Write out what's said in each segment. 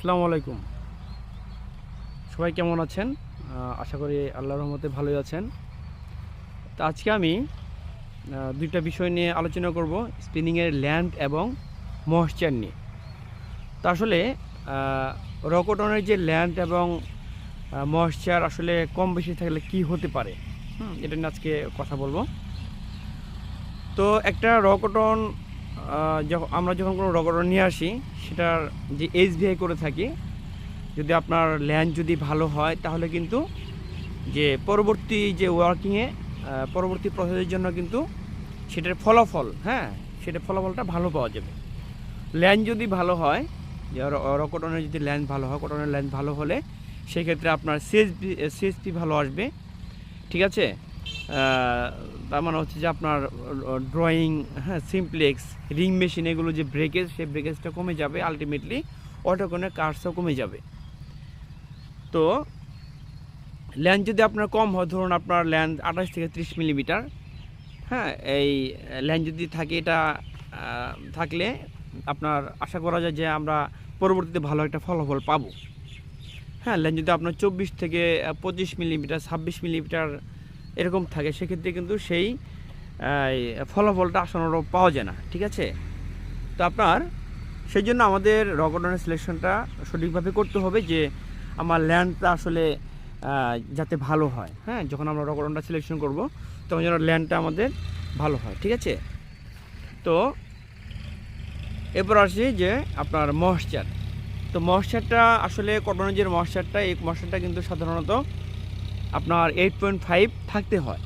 আসসালামু আলাইকুম। সবাই কেমন আছেন? আশা করি আল্লাহর রহমতে ভালোই আছেন। তো আজকে আমি দুইটা বিষয় নিয়ে আলোচনা করব স্পিনিংয়ের ল্যান্ড এবং ময়েশ্চার নিয়ে। তো আসলে রকটনের যে ল্যান্ড এবং ময়েশ্চার আসলে কম বেশি থাকলে কি হতে পারে? এটা নিয়ে আজকে কথা বলব। তো একটা রকটন যখন আমরা যখন কোনো রকটন নিয়ে আসি, সেটার যে এইচবিআই করে থাকি, যদি আপনার ল্যান্ড যদি ভালো হয়, তাহলে কিন্তু যে পরবর্তী যে ওয়ার্কিংয়ে পরবর্তী প্রসেসের জন্য কিন্তু সেটার ফলাফল হ্যাঁ সেটার ফলাফলটা ভালো পাওয়া যাবে। ল্যান্ড যদি ভালো হয় রকটনের যদি ল্যান্ড ভালো হয় কটনের ল্যান্ড ভালো হলে, সেক্ষেত্রে আপনার সিএসপি সিএসপি ভালো আসবে। ঠিক আছে? তার মানে হচ্ছে যে আপনার ড্রয়িং হ্যাঁ সিমপ্লেক্স রিং মেশিন এগুলো যে ব্রেকেজ সেই ব্রেকেজটা কমে যাবে আলটিমেটলি অটোকনের কার্সও কমে যাবে। তো ল্যান্ড যদি আপনার কম হয়, ধরুন আপনার ল্যান্ড আঠাশ থেকে ত্রিশ মিলিমিটার হ্যাঁ এই ল্যান্ড যদি থাকে এটা থাকলে আপনার আশা করা যায় যে আমরা পরবর্তীতে ভালো একটা ফলাফল পাবো। হ্যাঁ ল্যান্ড যদি আপনার চব্বিশ থেকে পঁচিশ মিলিমিটার ছাব্বিশ মিলিমিটার এরকম থাকে, সেক্ষেত্রে কিন্তু সেই ফলাফলটা আসানোর পাওয়া যায় না, ঠিক আছে? তো আপনার সেই জন্য আমাদের রকটনের সিলেকশনটা সঠিকভাবে করতে হবে যে, আমার ল্যান্ডটা আসলে যাতে ভালো হয়। হ্যাঁ যখন আমরা রকটনটা সিলেকশন করব, তখন যেন ল্যান্ডটা আমাদের ভালো হয়, ঠিক আছে? তো, এরপর আসি যে, আপনার ময়েশ্চার তো ময়েশ্চারটা আসলে কটনের যে ময়েশ্চারটা এই ময়েশ্চারটা কিন্তু সাধারণত আপনার এইট পয়েন্ট ফাইভ থাকতে হয়।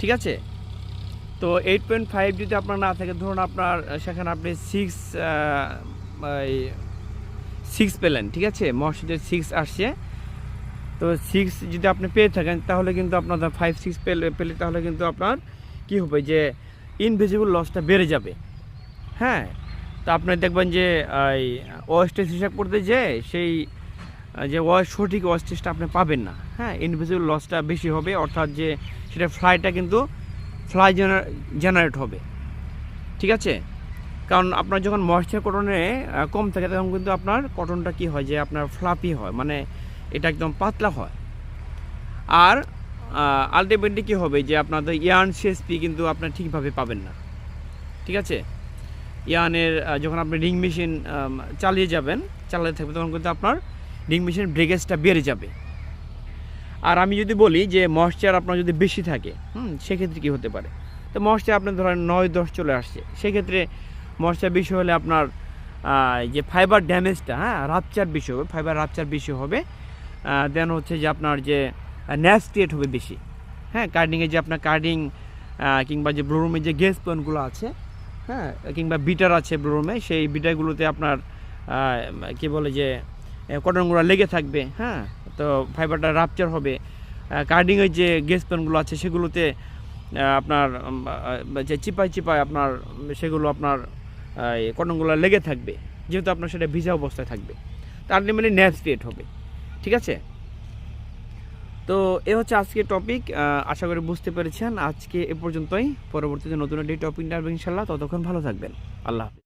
ঠিক আছে? তো এইট পয়েন্ট ফাইভ যদি আপনার না থাকে, ধরুন আপনার সেখানে আপনি সিক্স সিক্স পেলেন, ঠিক আছে? মহাশিদের সিক্স আসছে। তো সিক্স যদি আপনি পেয়ে থাকেন, তাহলে কিন্তু আপনার ফাইভ সিক্স পেলে পেলে তাহলে কিন্তু আপনার কি হবে যে ইনভিজিবল লসটা বেড়ে যাবে। হ্যাঁ? তো আপনি দেখবেন যে ওয়েস্টেজ হিসাব করতে যে, সেই যে সঠিক ওয়েস্টেজটা আপনি পাবেন না। হ্যাঁ ইনভিজিবল লসটা বেশি হবে, অর্থাৎ যে সেটা ফ্লাইটা কিন্তু ফ্লাই জেনারেট হবে। ঠিক আছে? কারণ আপনার যখন ময়েশ্চার কটনে কম থাকে, তখন কিন্তু আপনার কটনটা কি হয়, যে আপনার ফ্লাপি হয় মানে এটা একদম পাতলা হয়। আর আলটিমেটলি কী হবে, যে আপনাদের ইয়ার্ন সিএসপি কিন্তু আপনার ঠিকভাবে পাবেন না। ঠিক আছে? ইয়ানের যখন আপনি রিং মেশিন চালিয়ে যাবেন, চালাতে থাকবে তখন কিন্তু আপনার রিং মেশিন ব্রেকেজটা বেড়ে যাবে। আর আমি যদি বলি যে ময়েশ্চার আপনার যদি বেশি থাকে, হুম, সেক্ষেত্রে কী হতে পারে? তো ময়েশ্চার আপনার ধরেন নয়, দশ চলে আসছে। সেক্ষেত্রে ময়েশ্চার বেশি হলে আপনার যে ফাইবার ড্যামেজটা হ্যাঁ রাপচার বেশি হবে ফাইবার রাপচার বেশি হবে। দেন হচ্ছে যে আপনার যে ন্যাস ক্রিয়েট হবে বেশি। হ্যাঁ কার্ডিংয়ে যে আপনার কার্ডিং কিংবা যে ব্লোরুমের যে গ্যাস পয়েন্টগুলো আছে হ্যাঁ কিংবা বিটার আছে ব্লোরুমে সেই বিটারগুলোতে আপনার কি বলে যে কটনগুলো লেগে থাকবে হ্যাঁ? তো ফাইবারটা রাপচার হবে। কার্ডিংয়ের যে গ্যাস পেনগুলো আছে, সেগুলোতে আপনার যে চিপায় চিপায় আপনার, সেগুলো আপনার কটনগুলো লেগে থাকবে। যেহেতু আপনার সেটা ভিজা অবস্থায় থাকবে। তার মানে ন্যাপস ক্রিয়েট হবে। ঠিক আছে? তো এ হচ্ছে আজকে টপিক আশা করি বুঝতে পেরেছেন। আজকে এ পর্যন্তই। পরবর্তীতে নতুন একটি টপিক আসবে ইনশাল্লাহ ততক্ষণ ভালো থাকবেন। আল্লাহ হাফিজ।